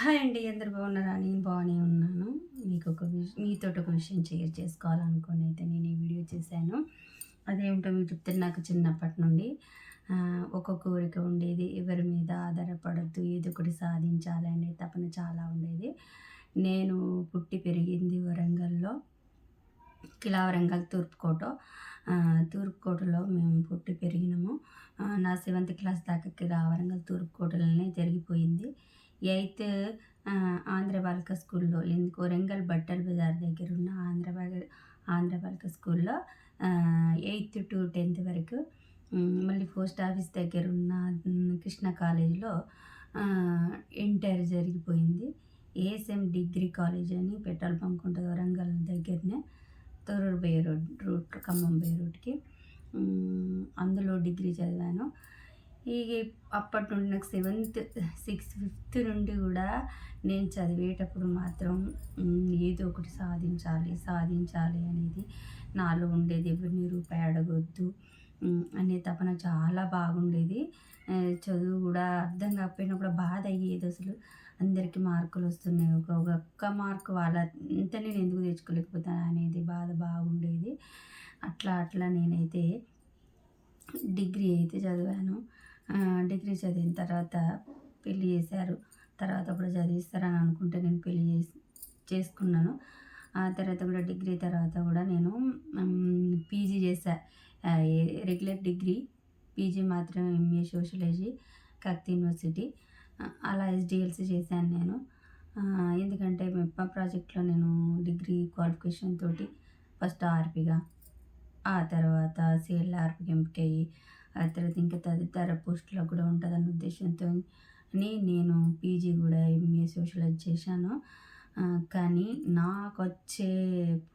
Hi అండి అందరు బాగున్నారా? నేను బాగానే ఉన్నాను. మీకు ఒక విష మీతో ఒక విషయం షేర్ చేసుకోవాలనుకుని అయితే నేను ఈ వీడియో చేశాను. అదేమిటో మీకు చెప్తే నాకు చిన్నప్పటి నుండి ఒక కోరిక ఉండేది. ఎవరి మీద ఆధారపడద్దు ఏదో ఒకటి సాధించాలి అనే తపన చాలా ఉండేది. నేను పుట్టి పెరిగింది వరంగల్లో కిలా వరంగల్ తూర్పుకోట తూర్పుకోటలో మేము పుట్టి పెరిగినాము. నా సెవెంత్ క్లాస్ దాకా కిలా వరంగల్ తూర్పుకోటలోనే జరిగిపోయింది. ఎయిత్ ఆంధ్ర బాలిక స్కూల్లో ఎందుకు వరంగల్ బట్టల బజార్ దగ్గర ఉన్న ఆంధ్ర ఆంధ్ర బాలిక స్కూల్లో ఎయిత్ టు టెన్త్ వరకు మళ్ళీ పోస్ట్ ఆఫీస్ దగ్గర ఉన్న కృష్ణ కాలేజీలో ఇంటర్ జరిగిపోయింది. ఏఎస్ఎం డిగ్రీ కాలేజ్ అని పెట్రోల్ బంక్ ఉంటుంది వరంగల్ దగ్గరనే Torrur by road route Khammam by రూట్కి అందులో డిగ్రీ చదివాను. ఈ అప్పటి నుండి నాకు సెవెంత్ సిక్స్త్ ఫిఫ్త్ నుండి కూడా నేను చదివేటప్పుడు మాత్రం ఏదో ఒకటి సాధించాలి సాధించాలి అనేది నాలో ఉండేది. ఎవరిని రూపాయి అడగొద్దు అనే తపన చాలా బాగుండేది. చదువు కూడా అర్థం కాకపోయినా కూడా బాధ అయ్యేది అసలు. అందరికీ మార్కులు వస్తున్నాయి. ఒక ఒక్క మార్కు వాళ్ళ ఇంత నేను ఎందుకు తెచ్చుకోలేకపోతాను అనేది బాధ బాగుండేది. అట్లా అట్లా నేనైతే డిగ్రీ అయితే చదివాను. డిగ్రీ చదివిన తర్వాత పెళ్ళి చేశారు. తర్వాత కూడా చదివిస్తారని అనుకుంటే నేను పెళ్ళి చేసి చేసుకున్నాను. ఆ తర్వాత కూడా డిగ్రీ తర్వాత కూడా నేను పీజీ చేశా. రెగ్యులర్ డిగ్రీ పీజీ మాత్రం ఎంఏ సోషాలజీ కక్తి యూనివర్సిటీ. అలా ఎస్డిఎల్సి చేశాను నేను. ఎందుకంటే మెప్పా ప్రాజెక్ట్లో నేను డిగ్రీ క్వాలిఫికేషన్ తోటి ఫస్ట్ ఆర్పిగా ఆ తర్వాత సిఎల్ఆర్పికి ఎంపికయ్యి ఆ తర్వాత ఇంకా తదితర పోస్టులకు కూడా ఉంటుందన్న ఉద్దేశంతో అని నేను పీజీ కూడా ఎంఏ సోషలైజ్ చేశాను. కానీ నాకు వచ్చే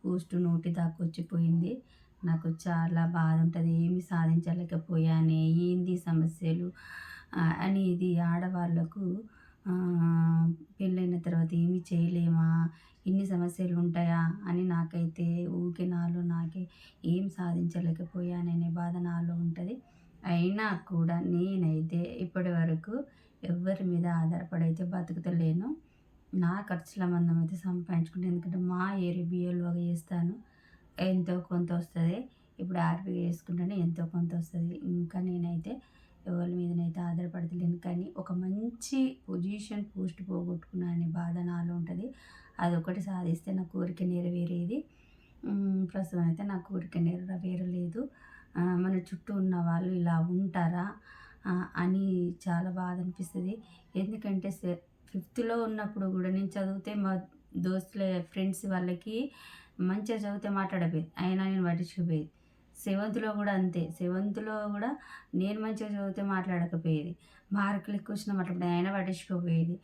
పోస్ట్ నోటి దాకా వచ్చిపోయింది. నాకు చాలా బాధ ఉంటుంది. ఏమి సాధించలేకపోయానే ఏంది సమస్యలు? అని అనేది ఆడవాళ్ళకు పెళ్ళైన తర్వాత ఏమి చేయలేమా? ఇన్ని సమస్యలు ఉంటాయా? అని నాకైతే ఊకే నాలో నాకే ఏం సాధించలేకపోయాననే బాధ నాలో ఉంటుంది. అయినా కూడా నేనైతే ఇప్పటి వరకు ఎవరి మీద ఆధారపడైతే బతుకుతలేను. నా ఖర్చుల మందం అయితే సంపాదించుకుంటే ఎందుకంటే మా ఏరియా బియ్యంలోగా చేస్తాను. ఎంతో కొంత వస్తుంది. ఇప్పుడు ఆర్పీ చేసుకుంటేనే ఎంతో కొంత వస్తుంది. ఇంకా నేనైతే ఎవరి మీదనైతే ఆధారపడతలేను. కానీ ఒక మంచి పొజిషన్ పోస్ట్ పోగొట్టుకున్నా అనే బాధ నాలో ఉంటుంది. అదొకటి సాధిస్తే నా కోరిక నెరవేరేది. ప్రస్తుతం అయితే నా కోరిక నెరవేరలేదు. మన చుట్టూ ఉన్న వాళ్ళు ఇలా ఉంటారా? అని చాలా బాధ అనిపిస్తుంది. ఎందుకంటే ఫిఫ్త్లో ఉన్నప్పుడు కూడా నేను చదివితే మా దోస్తుల ఫ్రెండ్స్ వాళ్ళకి మంచిగా చదివితే మాట్లాడపోయేది అయినా నేను పట్టించుకుపోయేది సెవెంత్లో కూడా అంతే. సెవెంత్లో కూడా నేను మంచిగా చదివితే మాట్లాడకపోయేది. మార్కులు ఎక్కువ వచ్చిన మాట్లాడే అయినా పట్టించుకోపోయేది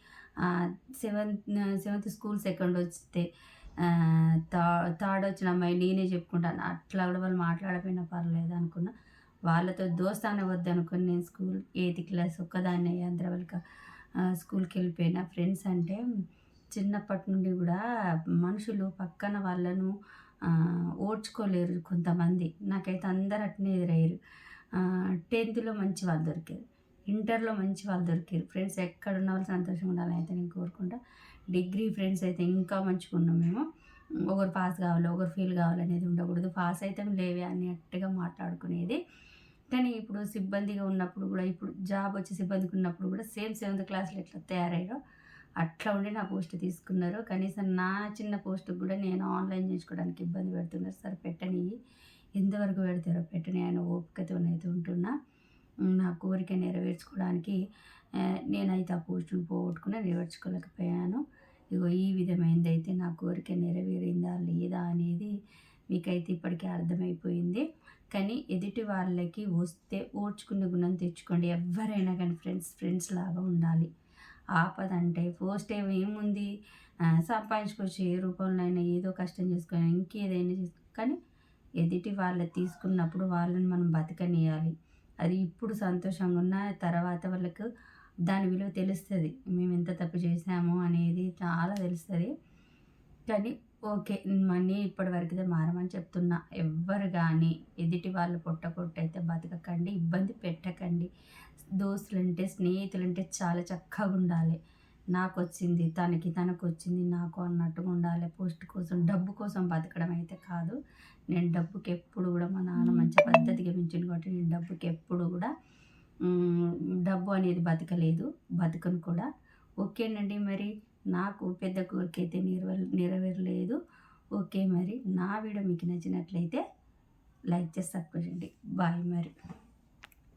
సెవెంత్ సెవెంత్ స్కూల్ సెకండ్ వస్తే థా థర్డ్ వచ్చిన అమ్మాయి నేనే చెప్పుకుంటాను. అట్లా కూడా వాళ్ళు మాట్లాడపోయినా పర్లేదు అనుకున్నా. వాళ్ళతో దోస్తానే వద్దు అనుకుని నేను స్కూల్ ఎయిత్ క్లాస్ ఒక్కదాన్ని ఆంధ్రవల్క స్కూల్కి వెళ్ళిపోయిన. ఫ్రెండ్స్ అంటే చిన్నప్పటి నుండి కూడా మనుషులు పక్కన వాళ్ళను ఓడ్చుకోలేరు కొంతమంది. నాకైతే అందరు అట్నే ఎదురయ్యారు. టెన్త్లో మంచి వాళ్ళు దొరికారు. ఇంటర్లో మంచి వాళ్ళు దొరికారు. ఫ్రెండ్స్ ఎక్కడ ఉన్న వాళ్ళు సంతోషంగా ఉండాలని అయితే నేను కోరుకుంటా. డిగ్రీ ఫ్రెండ్స్ అయితే ఇంకా మంచిగా ఉన్నాం మేము. ఒకరు పాస్ కావాలి ఒకరు ఫెయిల్ కావాలనేది ఉండకూడదు. పాస్ అయితే లేవే అన్నట్టుగా మాట్లాడుకునేది. కానీ ఇప్పుడు సిబ్బందిగా ఉన్నప్పుడు కూడా ఇప్పుడు జాబ్ వచ్చి సిబ్బందికి ఉన్నప్పుడు కూడా సేమ్ సెవెంత్ క్లాస్లో ఎట్లా తయారయ్యారో అట్లా ఉండి నా పోస్ట్ తీసుకున్నారు. కనీసం నా చిన్న పోస్ట్కి కూడా నేను ఆన్లైన్ చేసుకోవడానికి ఇబ్బంది పెడుతున్నారు. సార్ పెట్టని ఎంతవరకు పెడతారో పెట్టని ఆయన ఓపికతోనైతే ఉంటున్నా. నా కోరిక నెరవేర్చుకోవడానికి నేనైతే ఆ పోస్టును పోగొట్టుకుని నెరవేర్చుకోలేకపోయాను ఇగో ఈ విధమైనది అయితే నా కోరిక నెరవేరిందా లేదా అనేది మీకైతే ఇప్పటికే అర్థమైపోయింది. కానీ ఎదుటి వాళ్ళకి వస్తే ఓడ్చుకునే గుణం తెచ్చుకోండి. ఎవరైనా కానీ ఫ్రెండ్స్ ఫ్రెండ్స్ లాగా ఉండాలి. ఆపద అంటే పోస్ట్ ఏముంది? సంపాదించుకోవచ్చు ఏ రూపంలో అయినా ఏదో కష్టం చేసుకొని ఇంకేదైనా చేసుకో కానీ ఎదుటి వాళ్ళు తీసుకున్నప్పుడు వాళ్ళని మనం బతకనియాలి అది ఇప్పుడు సంతోషంగా ఉన్న తర్వాత వాళ్ళకు దాని విలువ తెలుస్తుంది. మేము ఎంత తప్పు చేసాము అనేది చాలా తెలుస్తుంది. కానీ ఓకే మనీ ఇప్పటి వరకు అయితే మారమని చెప్తున్నా. ఎవ్వరు కానీ ఎదుటి వాళ్ళు పొట్టకొట్టయితే బతకకండి ఇబ్బంది పెట్టకండి. దోస్తులంటే స్నేహితులంటే చాలా చక్కగా ఉండాలి. నాకు వచ్చింది తనకి తనకు వచ్చింది నాకు అన్నట్టుగా ఉండాలి. పోస్ట్ కోసం డబ్బు కోసం బతకడం అయితే కాదు. నేను డబ్బుకి ఎప్పుడు కూడా మా నాన్న మంచి పద్ధతిగా పెంచింది కాబట్టి నేను డబ్బుకి ఎప్పుడు కూడా డబ్బు అనేది బతకలేదు. బతకను కూడా. ఓకేనండి మరి. నాకు పెద్ద కోరిక అయితే నెరవేర నెరవేరలేదు. ఓకే మరి. నా వీడియో మీకు నచ్చినట్లయితే లైక్ చేసి సబ్స్క్రైబ్ చేయండి. బాయ్ మరి.